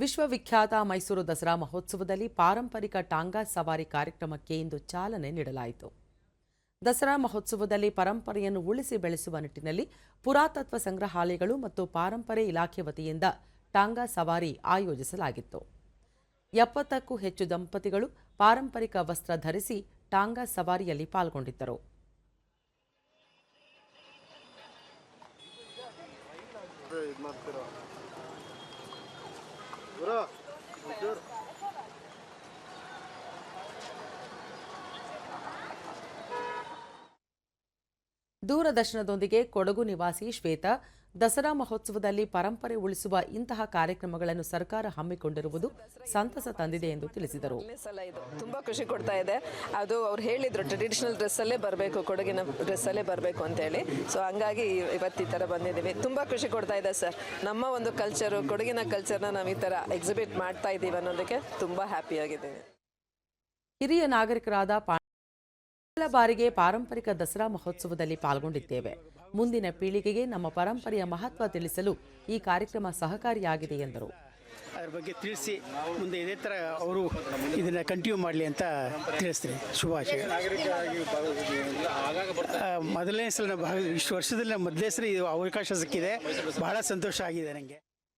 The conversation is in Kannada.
ವಿಶ್ವವಿಖ್ಯಾತ ಮೈಸೂರು ದಸರಾ ಮಹೋತ್ಸವದಲ್ಲಿ ಪಾರಂಪರಿಕ ಟಾಂಗಾ ಸವಾರಿ ಕಾರ್ಯಕ್ರಮಕ್ಕೆ ಇಂದು ಚಾಲನೆ ನೀಡಲಾಯಿತು. ದಸರಾ ಮಹೋತ್ಸವದಲ್ಲಿ ಪರಂಪರೆಯನ್ನು ಉಳಿಸಿ ಬೆಳೆಸುವ ನಿಟ್ಟಿನಲ್ಲಿ ಪುರಾತತ್ವ ಸಂಗ್ರಹಾಲಯಗಳು ಮತ್ತು ಪಾರಂಪರೆ ಇಲಾಖೆ ವತಿಯಿಂದ ಟಾಂಗಾ ಸವಾರಿ ಆಯೋಜಿಸಲಾಗಿತ್ತು. ಎಪ್ಪತ್ತಕ್ಕೂ ಹೆಚ್ಚು ದಂಪತಿಗಳು ಪಾರಂಪರಿಕ ವಸ್ತ್ರ ಧರಿಸಿ ಟಾಂಗಾ ಸವಾರಿಯಲ್ಲಿ ಪಾಲ್ಗೊಂಡಿದ್ದರು. ದೂರದರ್ಶನದೊಂದಿಗೆ ಕೊಡಗು ನಿವಾಸಿ ಶ್ವೇತಾ ದಸರಾ ಮಹೋತ್ಸವದಲ್ಲಿ ಪರಂಪರೆ ಉಳಿಸುವ ಇಂತಹ ಕಾರ್ಯಕ್ರಮಗಳನ್ನು ಸರ್ಕಾರ ಹಮ್ಮಿಕೊಂಡಿರುವುದು ಸಂತಸ ತಂದಿದೆ ಎಂದು ತಿಳಿಸಿದರು. ತುಂಬಾ ಖುಷಿ ಕೊಡ್ತಾ ಇದೆ. ಅದು ಅವ್ರು ಹೇಳಿದ್ರು ಟ್ರೆಡಿಷನಲ್ ಡ್ರೆಸ್ ಅಲ್ಲೇ ಬರಬೇಕು ಕೊಡಗಿನ ಡ್ರೆಸ್ಸಲ್ಲೇ ಬರಬೇಕು ಅಂತ ಹೇಳಿ. ಸೊ ಹಂಗಾಗಿ ಇವತ್ತು ಈ ತರ ಬಂದಿದ್ದೀವಿ. ತುಂಬಾ ಖುಷಿ ಕೊಡ್ತಾ ಇದೆ ಸರ್. ನಮ್ಮ ಒಂದು ಕಲ್ಚರು ಕೊಡಗಿನ ಕಲ್ಚರ್ನ ನಾವು ಈ ತರ ಎಕ್ಸಿಬಿಟ್ ಮಾಡ್ತಾ ಇದ್ದೀವಿ ಅನ್ನೋದಕ್ಕೆ ತುಂಬಾ ಹ್ಯಾಪಿ ಆಗಿದ್ದೀವಿ. ಹಿರಿಯ ನಾಗರಿಕರಾದ ಬಾರಿಗೆ ಪಾರಂಪರಿಕ ದಸರಾ ಮಹೋತ್ಸವದಲ್ಲಿ ಪಾಲ್ಗೊಂಡಿದ್ದೇವೆ. ಮುಂದಿನ ಪೀಳಿಗೆಗೆ ನಮ್ಮ ಪರಂಪರೆಯ ಮಹತ್ವ ತಿಳಿಸಲು ಈ ಕಾರ್ಯಕ್ರಮ ಸಹಕಾರಿಯಾಗಿದೆ ಎಂದರು. ಅದ್ರ ಬಗ್ಗೆ ತಿಳಿಸಿ, ಮುಂದೆ ಇದೇ ಥರ ಅವರು ಇದನ್ನು ಕಂಟಿನ್ಯೂ ಮಾಡಲಿ ಅಂತ ತಿಳಿಸ್ತೀನಿ. ಶುಭಾಶಯ. ಮೊದಲನೇ ಸಲ ಇಷ್ಟು ವರ್ಷದಲ್ಲಿ ಮೊದಲನೇ ಸಲ ಇದು ಅವಕಾಶ ಸಿಕ್ಕಿದೆ. ಬಹಳ ಸಂತೋಷ ಆಗಿದೆ ನನಗೆ